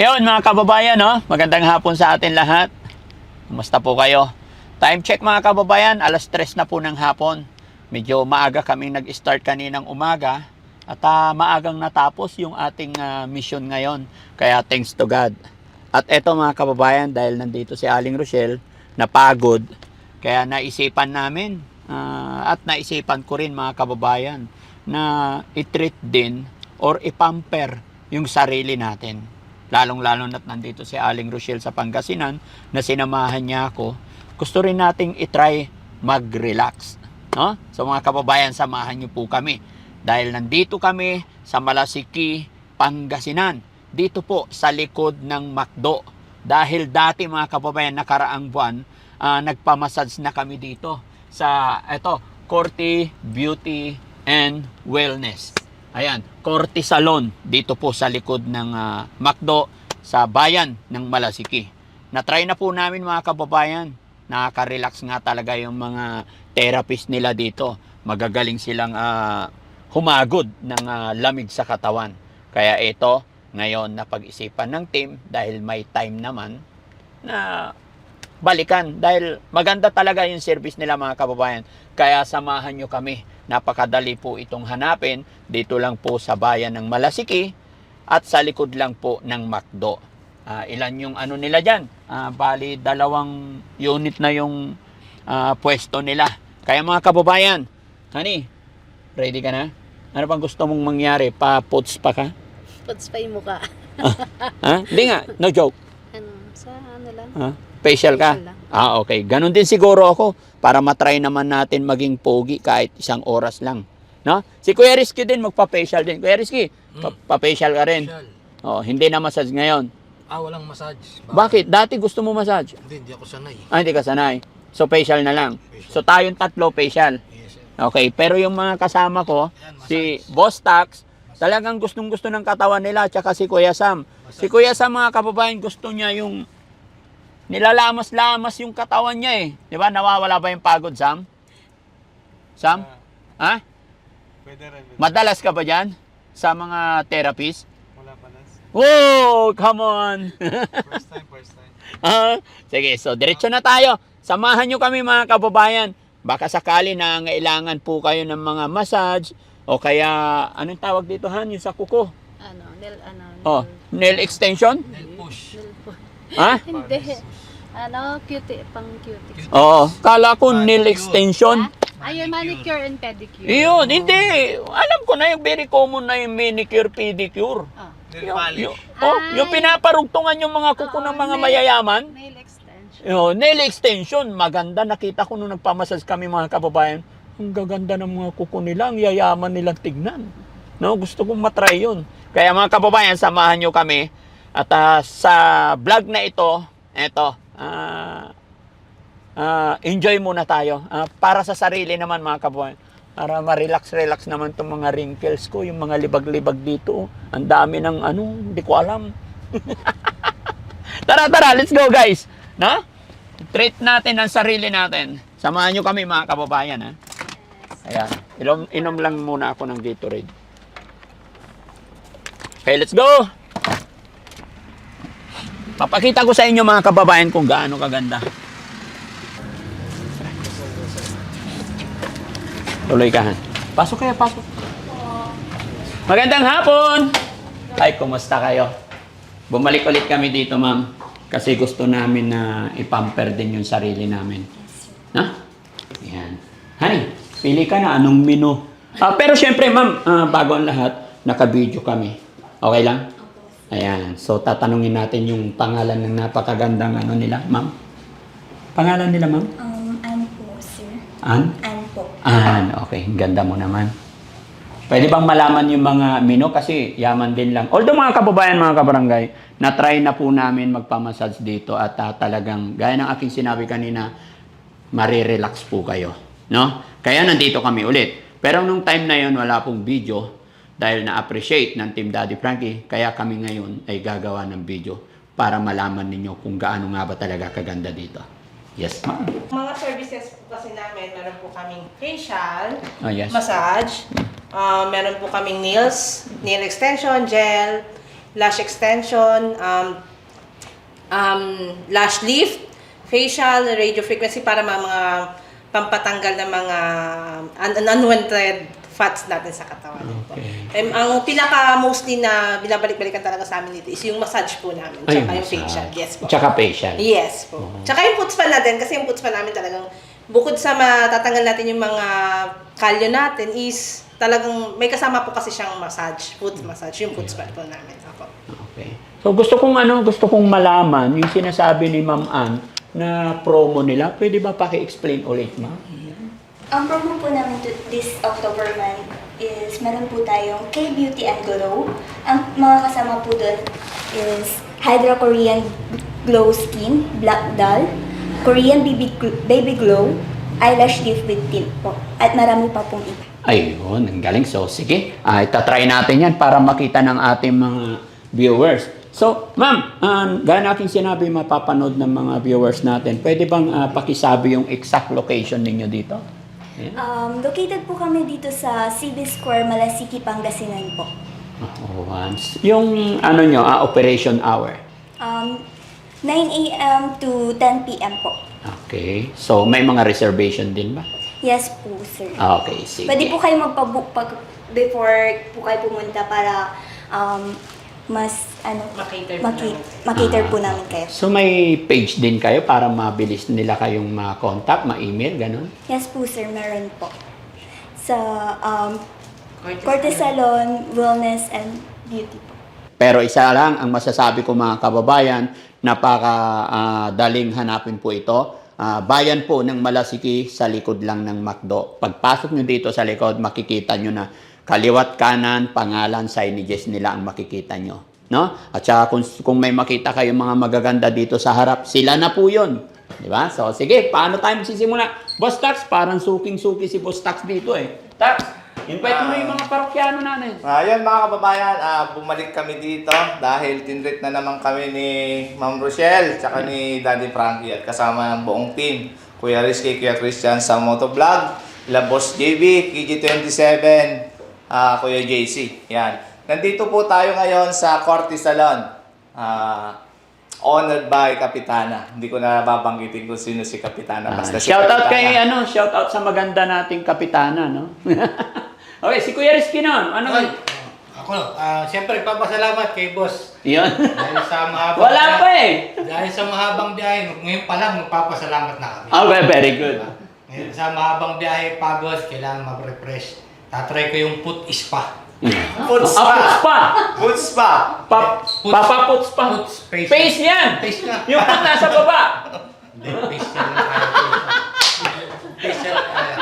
Yun mga kababayan, no? magandang hapon sa atin lahat. Kumusta po kayo? Time check mga kababayan, alas 3 na po ng hapon. Medyo maaga kaming nag-start kaninang umaga at ah, maagang natapos yung ating ah, mission ngayon. Kaya thanks to God. At eto mga kababayan, dahil nandito si Aling Rochelle, napagod, kaya naisipan namin ah, at naisipan ko rin mga kababayan na i-treat din or ipamper yung sarili natin. Lalong-lalo na't nandito si Aling Rochelle sa Pangasinan na sinamahan niya ako. Gusto rin nating itry mag-relax. No? So mga kababayan, samahan niyo po kami. Dahil nandito kami sa Malasiki, Pangasinan. Dito po sa likod ng McDo. Dahil dati mga kababayan, nakaraang buwan, ah, nagpamassage na kami dito sa eto, Corte Beauty and Wellness. Ayan, Corte Salon dito po sa likod ng ah, McDo sa bayan ng Malasiki. Na-try na po namin mga kababayan. Nakaka-relax nga talaga yung mga therapist nila dito. Magagaling silang ah, humagod ng ah, lamig sa katawan. Kaya ito, ngayon napag-isipan ng team dahil may time naman na balikan dahil maganda talaga yung service nila mga kababayan. Kaya samahan nyo kami. Napakadali po itong hanapin. Dito lang po sa bayan ng Malasiki at sa likod lang po ng McDo. Ah, ilan yung ano nila dyan? Ah, bali, dalawang unit na yung ah, pwesto nila. Kaya mga kababayan, honey, ready ka na? Ano bang gusto mong mangyari? Pa-puts pa ka? Puts pa yung mukha. Ha? Hindi nga, no joke. Ano, sa ano lang. Ha? Facial ka? Facial. Ah, okay. Ganon din siguro ako para matry naman natin maging pogi kahit isang oras lang. No? Si Kuya Rizky din magpa-facial din. Kuya Rizky, pa- pa-facial ka rin. Facial. Oh, hindi na massage ngayon. Ah, walang massage. Bakit? Dati gusto mo massage. Hindi, hindi ako sanay. Ah, hindi ka sanay. So, facial na lang. So, tayong tatlo, facial. Yes, sir. Okay. Pero yung mga kasama ko, Ayan, massage. si Boss Tax, talagang gustong gusto ng katawan nila, tsaka si Kuya Sam. Si Kuya Sam, mga kababayan, gusto niya yung nilalamas-lamas yung katawan niya eh. Di ba? Nawawala ba yung pagod, Sam? Sam? Ha? Pwede rin. Pwede. Madalas ka ba dyan? Sa mga therapist? Wala pa. Whoa! Come on! First time, first time. Ah, Sige, so diretso na tayo. Samahan nyo kami mga kababayan. Baka sakali na ngailangan po kayo ng mga massage o kaya, anong tawag dito Han? Yung sa kuko? Ano, nail, ano. Oh, nail- nail extension? Nail push. nail. Ha? Hindi. Ano, cutie, pang cutie. Oo, kala ko nail extension. Ah, Ayun, manicure and pedicure. Iyon, hindi. Alam ko na yung very common na yung manicure, pedicure. Ah, Nail Yung, polish. yung, oh, yung Ay. pinaparugtungan yung mga kuko Oo, ng mga nail- mayayaman. nail extension. Yo, nail extension, maganda. Nakita ko nung nagpamasas kami mga kababayan. Ang gaganda ng mga kuko nila, ang yayaman nilang tignan. No, gusto kong matry yun. Kaya mga kababayan, samahan nyo kami. At ah, sa vlog na ito, eto, ah, ah, enjoy muna tayo. Ah, para sa sarili naman mga kababayan. Para ma-relax-relax naman itong mga wrinkles ko, yung mga libag-libag dito. Ang dami ng ano, hindi ko alam. tara, tara, let's go guys. No? Treat natin ang sarili natin. Samahan nyo kami mga kababayan. Ha? Ayan. Inom, inom lang muna ako ng Gatorade. Okay, let's go! Papakita ko sa inyo mga kababayan kung gaano kaganda. Tuloy ka. Pasok kayo, pasok. Magandang hapon! Ay, kumusta kayo? Bumalik ulit kami dito, ma'am. Kasi gusto namin na ipamper din yung sarili namin. Na? Yan. Honey, pili ka na anong menu. Ah, pero syempre, ma'am, ah, bago ang lahat, naka-video kami. Okay lang? Ayan. So, tatanungin natin yung pangalan ng napakagandang ano nila, ma'am. Pangalan nila, ma'am? Um, Ann po, sir. Ann? Ann po. Ann. Okay. Ganda mo naman. Pwede bang malaman yung mga menu? Kasi yaman din lang. Although mga kababayan, mga kabarangay, na-try na po namin magpamassage dito at ah, talagang, gaya ng aking sinabi kanina, marirelax po kayo. No? Kaya nandito kami ulit. Pero nung time na yon wala pong video dahil na-appreciate ng Team Daddy Frankie, kaya kami ngayon ay gagawa ng video para malaman ninyo kung gaano nga ba talaga kaganda dito. Yes, ma'am. Mga services po kasi namin, meron po kaming facial, Oh, yes. massage, ah, meron po kaming nails, nail extension, gel, lash extension, um, um, lash lift, facial, radio frequency para mga, mga pampatanggal ng mga un- unwanted fats natin sa katawan. po. Okay. Um, ang pinaka mostly na binabalik-balikan talaga sa amin dito is yung massage po namin. Ay, Tsaka yung massage. facial. Yes po. Tsaka facial. Yes po. Tsaka yung puts pa natin, kasi yung puts pa namin talagang, bukod sa matatanggal natin yung mga kalyo natin, is talagang may kasama po kasi siyang massage, foot massage, yung puts pa po namin. Ako. Okay. So gusto kong ano, gusto kong malaman yung sinasabi ni Ma'am Ann na promo nila. Pwede ba paki-explain ulit, ma'am? Ang promo po namin to this October month is meron po tayong K-Beauty and Glow. Ang mga kasama po doon is Hydra Korean Glow Skin, Black Doll, Korean Baby, Baby Glow, Eyelash Lift with Tint po. At marami pa pong iba. Ayun, ang galing. So, sige. Ah, itatry natin yan para makita ng ating mga viewers. So, ma'am, um, gaya natin sinabi mapapanood ng mga viewers natin, pwede bang ah, pakisabi yung exact location ninyo dito? Ayan. Um, located po kami dito sa CB Square, Malasiki, Pangasinan po. Oh, once. Yung ano nyo, ah, operation hour. Um, 9 a.m. to 10 p.m. po. Okay. So, may mga reservation din ba? Yes po, sir. Ah, Okay, sige. Pwede po kayo magpa-book pag before po kayo pumunta para um, mas ano Makater po maki- namin. makater po namin kayo. So, may page din kayo para mabilis nila kayong ma-contact, ma-email, ganun? Yes po sir, meron po. Sa um, Cortes Corte Salon, Wellness and Beauty po. Pero isa lang ang masasabi ko mga kababayan, napaka ah, daling hanapin po ito. Ah, bayan po ng Malasiki sa likod lang ng McDo. Pagpasok nyo dito sa likod, makikita nyo na kaliwat kanan, pangalan, signages nila ang makikita nyo. No? At saka kung, kung may makita kayong mga magaganda dito sa harap, sila na po yun. Di ba? So, sige, paano tayo magsisimula? Boss Tax, parang suking-suki si Boss Tax dito eh. Tax, invite mo yung mga parokyano natin. Ayun mga kababayan, ah, bumalik kami dito dahil tinrit na naman kami ni Ma'am Rochelle tsaka ni Daddy Frankie at kasama ng buong team. Kuya Rizky, Kuya Christian sa Motovlog, La Boss JB, KG27, ah, Kuya JC. Yan. Nandito po tayo ngayon sa Corte Salon. Ah, honored by Kapitana. Hindi ko na babanggitin kung sino si Kapitana. Basta si shout out Kapitana. kay ano, shout out sa maganda nating kapitana, no? okay, si Kuya Rizky nun. Ano? Ay, ako, ah, siyempre, papasalamat kay boss. Yun. Dahil sa mahabang Wala pa eh. Dahil sa mahabang biyahe, ngayon pa lang, magpapasalamat na kami. Okay, very good. Ngayon, sa mahabang biyahe, pagod, kailangan mag-refresh. Tatry ko yung put spa. Food Ah, spa. pa. Food spa. Pa, Puts- papaputs pa. puts, face. Face yan. Face na. Yung put nasa baba. Hindi, face yan lang kaya ko. Face yan lang kaya.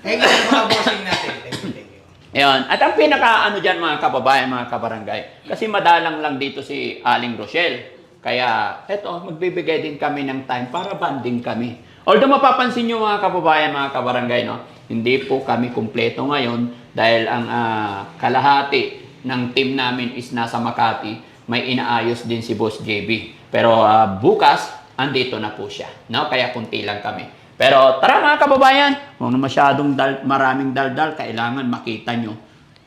Thank you sa mga bossing natin. Thank you, thank you. Ayun. At ang pinaka ano dyan mga kababayan, mga kabarangay. Kasi madalang lang dito si Aling Rochelle. Kaya eto, magbibigay din kami ng time para banding kami. Although mapapansin nyo mga kababayan, mga kabarangay, no? Hindi po kami kumpleto ngayon dahil ang ah, kalahati ng team namin is nasa Makati. May inaayos din si Boss JB. Pero ah, bukas, andito na po siya. No? Kaya kunti lang kami. Pero tara mga kababayan, huwag na masyadong dal, maraming daldal, kailangan makita nyo.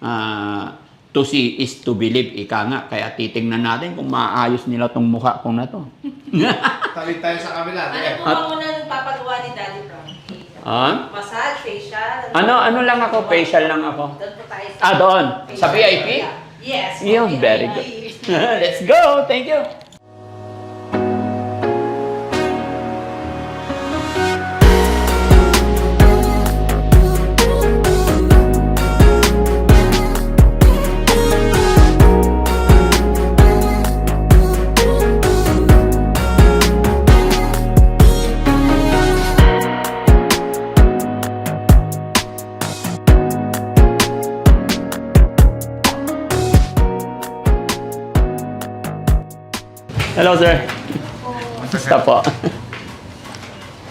Ah, to see is to believe, ika nga. Kaya titingnan natin kung maayos nila tong mukha kong na to. Tabi tayo sa kabila. Ano po ba muna papagawa ni Daddy Frankie? Ah? Massage, facial. Ano, ano lang ako, facial lang ako. Doon po tayo. Ah, doon. Sa. VIP? Yes. Yun, very good. Let's go! Thank you! Hello, sir. Basta po.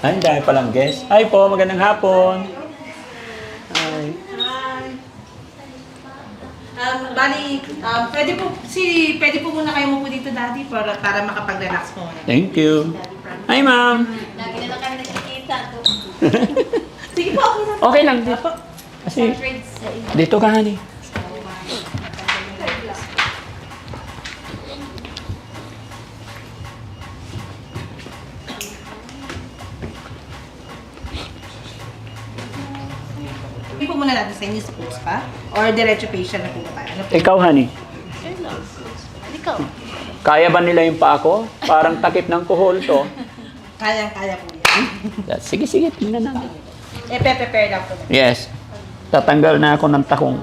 Ay, dahil palang guest. Hi po, magandang hapon. Hi. Hi. Um, bali, um, pwede po, si, pwede po muna kayo mo po dito, Daddy, para, para makapag-relax po muna. Thank you. Hi, ma'am. Lagi na lang kami nakikita. Sige po, okay na. Okay lang dito. Kasi dito ka, honey. Inyo sports pa? Or diretso facial na po ba tayo? Ano po? Ikaw, honey. Ikaw. Kaya ba nila yung pa ako? Parang takip ng kuhol to. Kayang-kaya po yan. Sige, sige, tingnan natin. eh, pe-prepare lang po. Yes. Tatanggal na ako ng takong.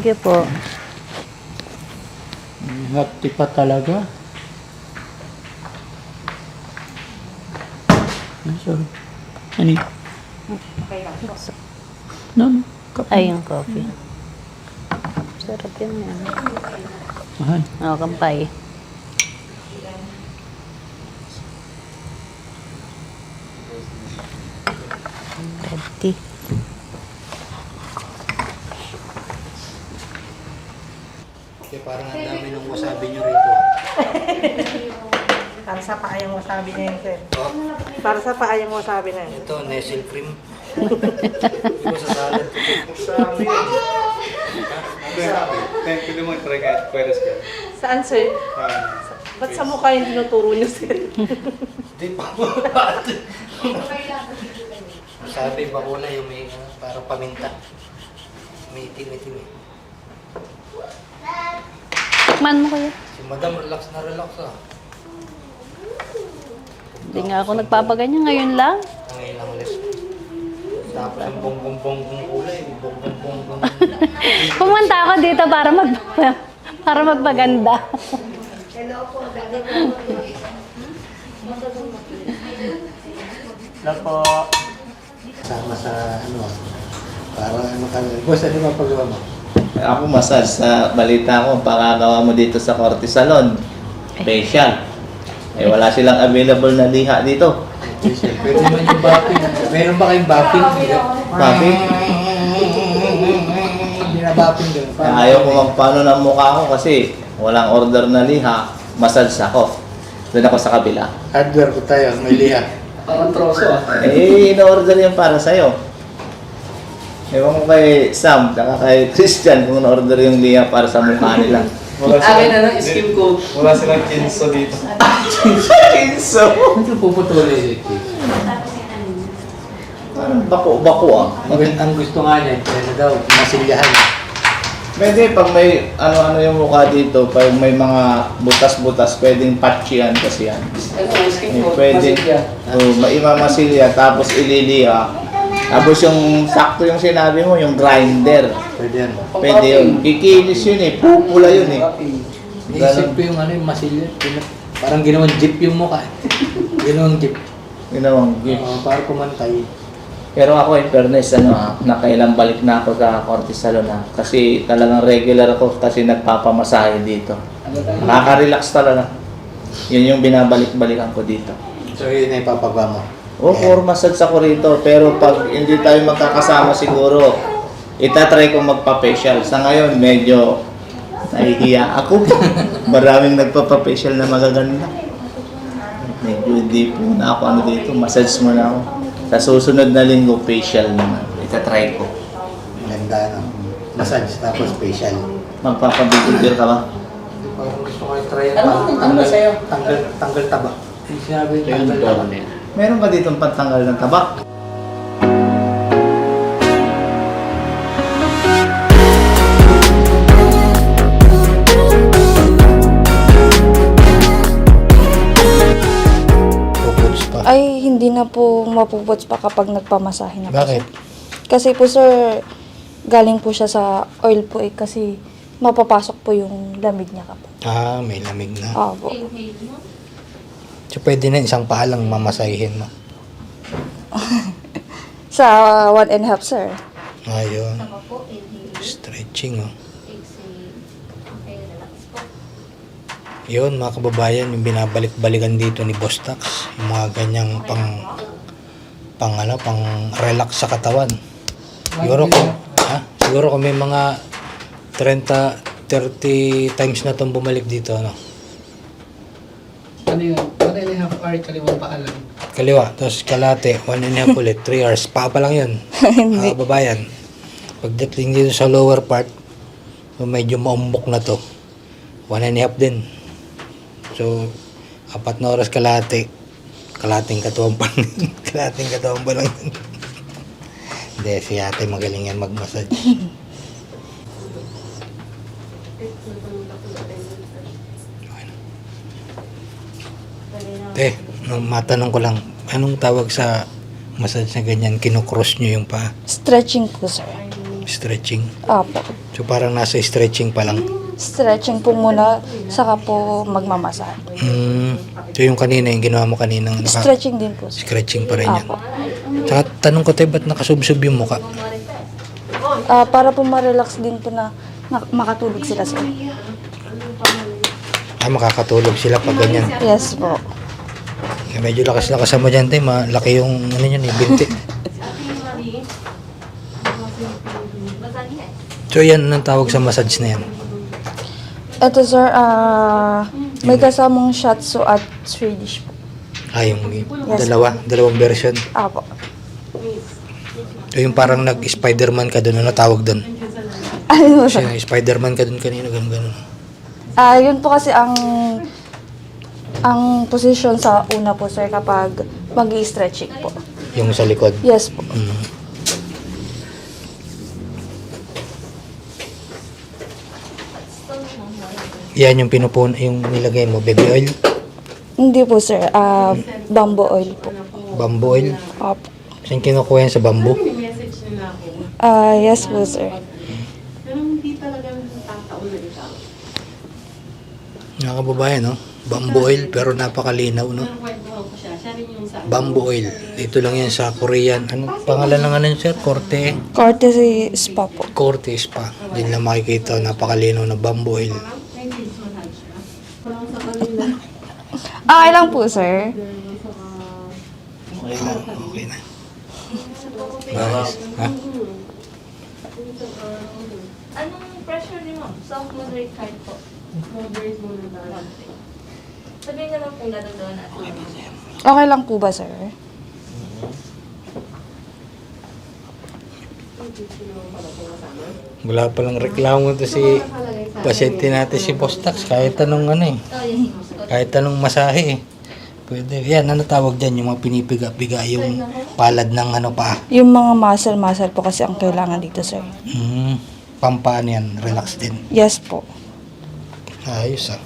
Thank you po. Hati pa talaga. Ay, sorry. Honey. No, no. Kape. Ay, yung coffee. Sarap yun yan. Mahal. Oo, kampay. Red tea. Kasi parang ang dami ng wasabi nyo rito. Para sa paayang wasabi na yun, sir. Oh, Para sa paayang wasabi na yun. ito, Nestle cream. Ito sa salad ko. Sabi. Thank you naman, try kahit pwede siya. Saan, sir? Ba't sa mukha yung tinuturo niyo, sir? Di pa mo. Sabi, bakuna yung may uh, parang paminta. May itim-itim eh. Tikman mo kuya. Si madam, relax na relax ah. Hindi nga ako nagpapaganyan ngayon lang. Ang ilang list. Tapos yung bongbong-bongbong kulay, bongbong-bongbong. Pumunta ako dito para mag para magpaganda. Hello po. Sama sa ano, parang ano ka. Boss, ano ba pagawa mo? Ako massage sa balita ko, pakagawa mo dito sa Corte Salon. Facial. Eh wala silang available na liha dito. Pwede naman yung bapping. Meron ba kayong bapping? Bapping? Binabapping din. Eh, Ayaw ko magpano ng mukha ko kasi walang order na liha. Massage ako. Doon ako sa kabila. Hardware ko tayo, may liha. Parang troso ah. Eh, in-order yan para sa'yo. Ewan ko kay Sam, saka kay Christian kung na-order yung liha para sa mukha nila. Akin na lang, skim ko. Wala silang kinso dito. kinso? Ano puputulin eh? Parang bako-bako ah. Ang, ang gusto nga niya, kaya daw, masilyahan. Pwede pag may ano-ano yung mukha dito, pag may mga butas-butas, pwedeng patchy yan kasi yan. Eh, pwede. Oh, maimamasilya, tapos ililiha. Tapos yung sakto yung sinabi mo, yung grinder. Pwede yan. Pwede yun. Kikinis yun eh. Pupula yun eh. Naisip ko yung ano, yung masilya. Pina- Parang ginawang jeep yung mukha. ginawang jeep. Ginawang gift. Uh, para kumantay. Pero ako in fairness, ano ah, nakailang balik na ako sa Corte Salon ah. Kasi talagang regular ako kasi nagpapamasahe dito. Nakaka-relax talaga. Yun yung binabalik-balikan ko dito. So yun na ipapagawa mo. O, for massage ako rito. Pero pag hindi tayo magkakasama siguro, itatry ko magpa-facial. Sa ngayon, medyo nahihiya ako. Maraming nagpapa-facial na magaganda. Medyo hindi po na ako ano dito. Massage mo na ako. Sa susunod na linggo, facial naman. Itatry ko. Maganda no? Massage, tapos facial. Magpapabigil ka ba? Gusto ko i-try. Ano, ano ba sa'yo? Tanggal, tanggal taba. Sinabi yung tanggal taba. Meron ba dito pantanggal ng tabak? Ay, hindi na po mapuputs pa kapag nagpamasahe na po. Bakit? siya. Kasi po sir, galing po siya sa oil po eh kasi mapapasok po yung lamig niya kapag. Ah, may lamig na. Opo. So pwede na isang paa lang mamasahihin mo. Sa one and a half sir. Ayun. Stretching oh. Yun mga kababayan, yung binabalik-balikan dito ni Boss Tax, yung mga ganyang pang pang ano, pang relax sa katawan. Siguro kung, ha? Siguro kung may mga 30, 30 times na itong bumalik dito, ano? Ano yun? Hour kaliwang paalam. Kaliwa, tapos kalate, one and a half ulit, 3 hours. Pa pa lang yun. Hindi. babayan. Pagdating dito sa lower part, so medyo maumbok na to. One and a half din. So, apat na oras kalate. Kalating katuwang pa Kalating katuwang pa lang yun. Hindi, si ate magaling yan mag-massage. Te, no, matanong ko lang, anong tawag sa massage na ganyan? Kinocross nyo yung pa Stretching po, sir. stretching. Apo. So parang nasa stretching pa lang. Stretching po muna, saka po magmamasahe. Hmm. So yung kanina, yung ginawa mo kanina, naka, Stretching din po, sir. stretching pa rin yan. Apo. Saka tanong ko tayo, ba't nakasubsob yung muka? Ah, para po ma-relax din po na, na makatulog sila, sir. Ah, makakatulog sila pag ganyan. Yes po. Eh, medyo lakas-lakas mo dyan, tayo. Malaki yung, ano yan, eh, binti. So yan, anong tawag sa massage na yan? Ito, sir, ah, may kasamang shatsu at Swedish po. Ah, yung dalawa, dalawang version. Apo. So yung parang nag-Spider-Man ka doon, ano tawag doon? Ano, Kasi sir? Spider-Man ka doon kanina, ganun ganun. Ah, yun po kasi ang ang position sa una po, sir, kapag mag stretching po. Yung sa likod. Yes po. Mm. Yan yung pinupun, yung nilagay mo, baby oil, Hindi po, sir. Ah, bamboo oil po. bamboo oil. Apo. Saan kinukuha yan sa bamboo? Ah, yes po, sir. Mga kababayan, no? Bamboo oil, pero napakalinaw, no? Bamboo oil. Dito lang yan sa Korean. Ano pangalan ng ano yun, sir? Korte. Courtesy spa po. Korte Spa. Diyan lang makikita, napakalinaw na bamboo oil. Okay lang po, sir. Okay na, okay na. Nice. Ha? Anong pressure niyo? Soft moderate hard po. Moderate muna tayo. Sabihin kung dadagdagan natin. Okay lang po ba, sir? Wala palang reklamo to si pasyente natin si Postax. Kahit anong ano eh. Oh. Kahit anong masahe eh. Pwede. Yan, ano tawag dyan? Yung mga pinipiga-piga, yung palad ng ano pa. Yung mga muscle-muscle po kasi ang kailangan dito, sir. Hmm. Pampaan yan. Relax din. Yes po. Ayos ah.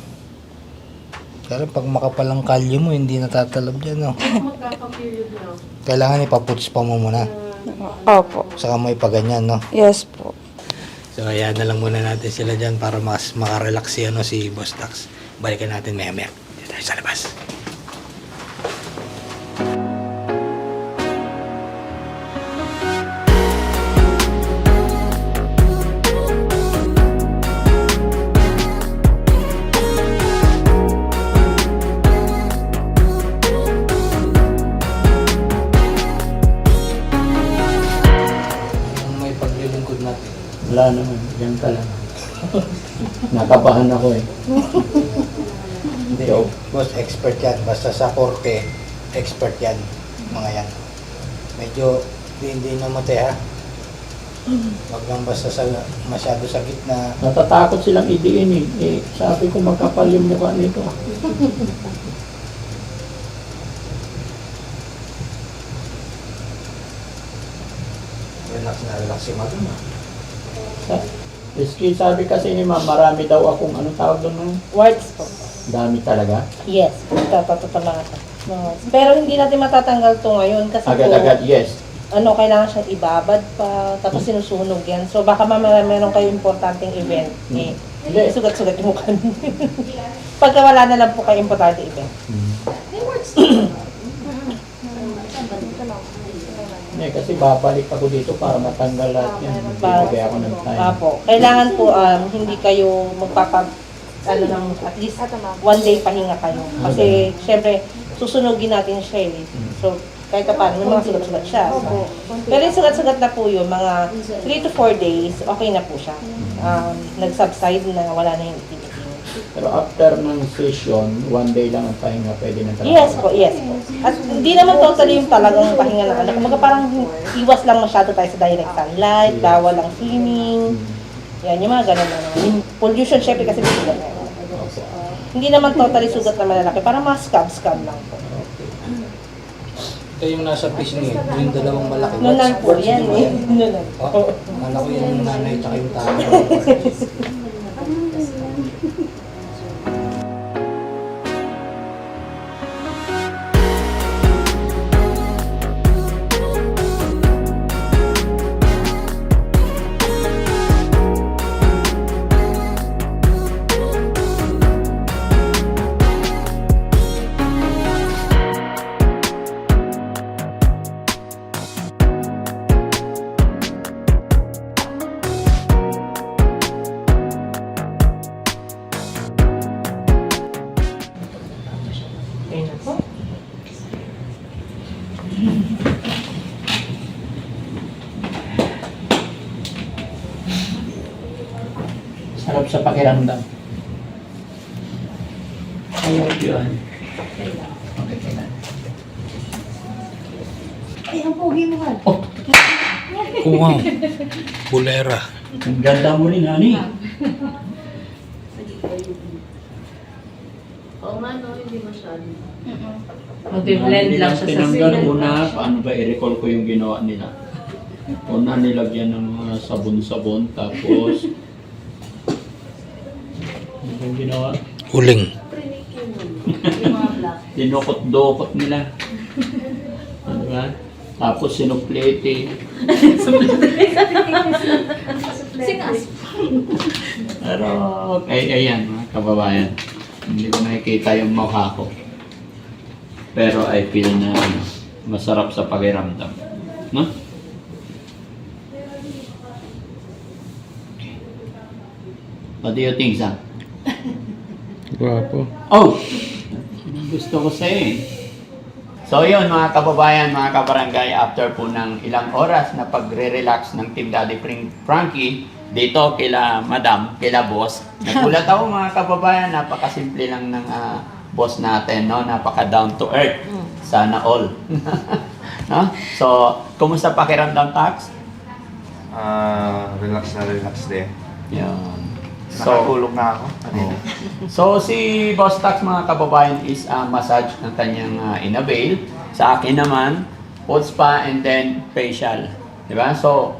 Pero pag makapalang kalyo mo, hindi natatalab dyan, no? Kailangan ipaputs pa mo muna. Opo. Saka mo ipaganyan, no? Yes po. So, ayan na lang muna natin sila dyan para mas makarelax si, ano, si Boss Tax. Balikan natin maya-maya. Dito tayo sa labas. Wala naman, diyan ka lang. Nakabahan ako eh. Hindi, oh. boss, expert yan. Basta sa korte, expert yan. Mga yan. Medyo hindi, hindi namatay ha. Wag lang basta sa, masyado sa gitna. Natatakot silang idiin eh. eh. Sabi ko magkapal yung mukha nito. Relax na relax si madam Rizky, sabi kasi ni ma'am, marami daw akong anong tawag doon ma'am? Warts po. Dami talaga. Yes, tatatato lang ito. Pero hindi natin matatanggal to ngayon kasi Agad-agad, po, yes. ano, kailangan siyang ibabad pa, tapos sinusunog yan. So baka mamaya meron kayong importanteng event, eh, Hindi. sugat-sugat yung mukha niyo. Pagka wala na lang po kayo importante event. Hindi, kasi babalik ako dito para matanggal lahat yan. Bibigay ako ng time. Apo. Kailangan po um, hindi kayo magpapag ano ng at least one day pahinga kayo. Kasi syempre susunugin natin siya eh. So kahit pa paano, may mga sugat-sugat siya. Pero yung sugat-sugat na po yun, mga 3 to 4 days, okay na po siya. Um, nag-subside na wala na yung Pero after ng session, one day lang ang pahinga, pwede na talaga. Yes po, yes po. At hindi naman totally yung talagang pahinga ng anak. Kumbaga parang iwas lang masyado tayo sa direct sunlight, bawal ang swimming. Yan, yung mga ganun na naman. Yung pollution, syempre kasi sugat na yun. Hindi naman totally sugat na malalaki, parang mga scab-scab lang po. Ito yung nasa pisngi, yung dalawang malaki. Nunan po yan eh. Nunan. Oh, akala ko yung nanay tsaka yung tatay. pakiramdam. Ayaw yun. Okay, kailan? Oh, wow. Bulera. Ang ganda mo rin, honey. Oo nga, no, hindi masyado. Mag-blend lang siya sa Tinanggal sila. una, paano ba i-recall ko yung ginawa nila? Una nilagyan ng mga sabon-sabon, tapos... Yung ginawa? Uling. Dinukot-dukot nila. Ano ba? Tapos sinuplete. Pero, ay, ayan mga kababayan. Hindi ko nakikita yung mukha ko. Pero I feel na ano, masarap sa pakiramdam. No? What do you think, Sam? Guwapo. Oh! Gusto ko sa'yo eh. So yun mga kababayan, mga kabarangay, after po ng ilang oras na pagre-relax ng Team Daddy Pring Frankie, dito kila Madam, kila Boss, nagulat ako mga kababayan, napakasimple lang ng ah, boss natin, no? napaka down to earth. Sana all. no? So, kumusta pakiramdam, Tax? Ah, relax na relax din. Yun. Nakatulog na ako. Oo. So si Boss Tax mga kababayan is a massage ng kanyang uh, inavail. Sa akin naman, foot spa and then facial. Di ba? So,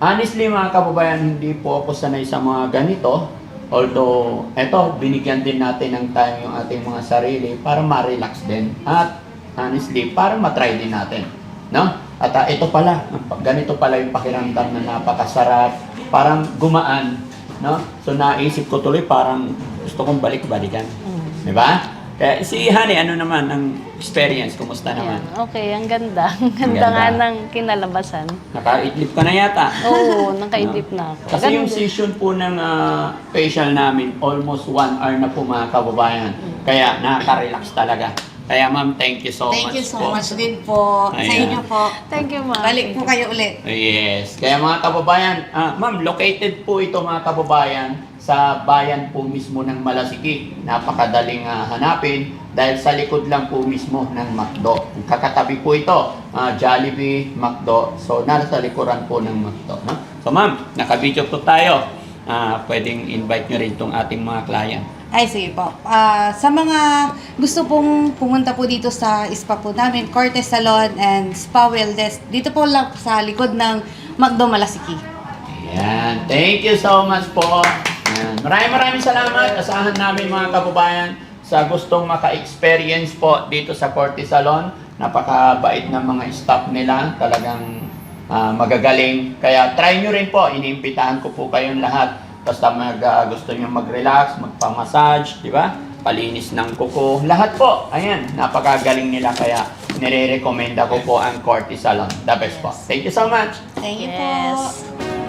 honestly mga kababayan, hindi po ako sanay sa mga ganito. Although, eto, binigyan din natin ng time yung ating mga sarili para ma-relax din. At honestly, para matry din natin. No? At ah, ito pala, ganito pala yung pakiramdam na napakasarap, parang gumaan. No? So naisip ko tuloy parang gusto kong balik-balikan. Di ba? Kaya si Honey, ano naman ang experience? Kumusta naman? Okay, ang ganda. Ang ganda ganda. nga ng kinalabasan. Nakaidlip ka na yata. Oo, nakaidip na ako. Kasi yung Ganun din. session po ng ah, facial namin, almost one hour na po mga kababayan. Kaya nakaka-relax talaga. Kaya ma'am, thank you so Thank much you so po. much din po sa Ayan. inyo po. Thank you, ma'am. Balik po kayo ulit. Yes. Kaya mga kababayan, ah, ma'am, located po ito mga kababayan sa bayan po mismo ng Malasiki. Napakadaling ah, hanapin dahil sa likod lang po mismo ng McDo. Kakatabi po ito, ah, Jollibee, McDo. So, nasa likuran po ng McDo. No? So, ma'am, nakabidyo po tayo. Ah, pwedeng invite nyo rin itong ating mga client. Ay, sige po. Ah, sa mga gusto pong pumunta po dito sa spa po namin, Cortes Salon and Spa Wellness, dito po lang sa likod ng Magdo Malasiki. Ayan. Thank you so much po. Maraming maraming salamat. Asahan namin mga kababayan sa gustong maka-experience po dito sa Corte Salon. Napakabait ng mga staff nila. Talagang ah, magagaling. Kaya try nyo rin po. Iniimbitahan ko po kayong lahat. Basta mag, ah, gusto nyo mag-relax, magpa-massage, di ba? Palinis ng kuko. Lahat po. Ayan. Napakagaling nila. Kaya nire-recommenda ko po ang Corte Salon. The best po. Thank you so much. Thank you Yes. po.